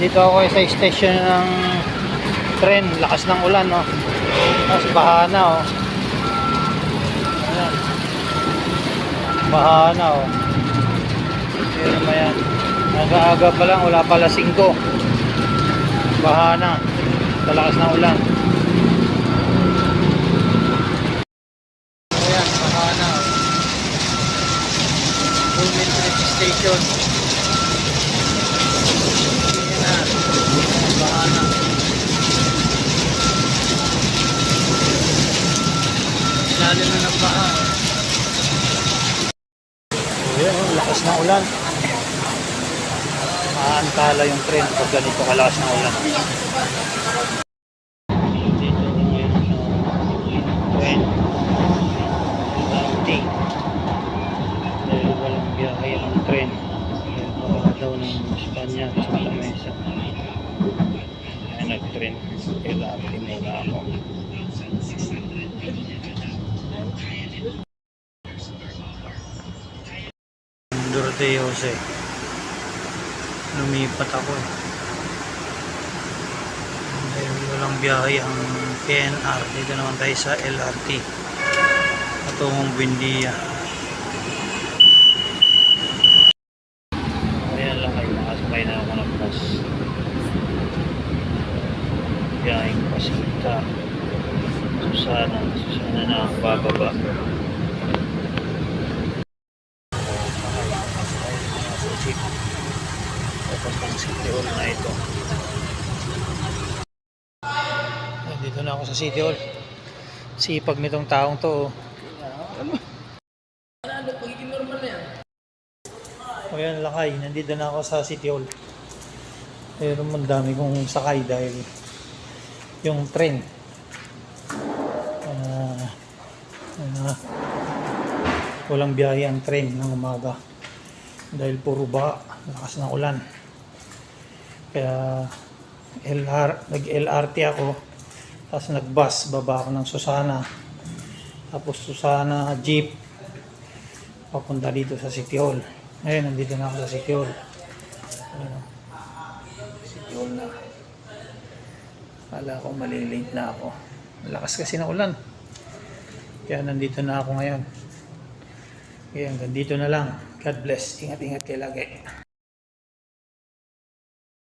Dito ako sa station ng tren. Lakas ng ulan, no? Tapos baha na, oh. Ayan. Baha na, oh. Pero naman yan. Nag-aaga pa lang, wala pala 5. Baha na. Sa lakas ng ulan. Ayan, baha na. oh. Pullman Bridge Station. Ayan na. Baha na. Lalo na ng baha. Ayan, oh, lakas ng ulan. Maantala yung tren pag ganito kalakas ng ulan. Na ngayon sa tren. Lanting. Dahil walang Doroteo Jose. Lumipat ako eh. Dahil walang biyahe ang PNR. Dito naman tayo sa LRT. Patungong Buendia. Ayan lang kayo. Nakasakay na ako ng bus. Biyaheng Pasita. Susana. Susana na ang bababa. jeep papuntang City Hall na ito dito na ako sa City Hall. Sipag nitong taong to oh. o yan lakay. Nandito na ako sa City Hall. Pero ang dami kong sakay dahil yung train. Ah ah, walang biyahe ang train ng umaga. Dahil puro ba lakas ng ulan kaya LR, nag LRT ako. Tapos nag bus baba ako ng Susana. Tapos Susana jeep. Papunta dito sa City Hall. Ngayon nandito na ako sa City Hall. Ayan, oh. City Hall na. Kala ko malilate na ako. Lakas kasi ng ulan. Kaya nandito na ako ngayon. Kaya hanggang dito na lang. God bless. Ingat-ingat kayo lagi.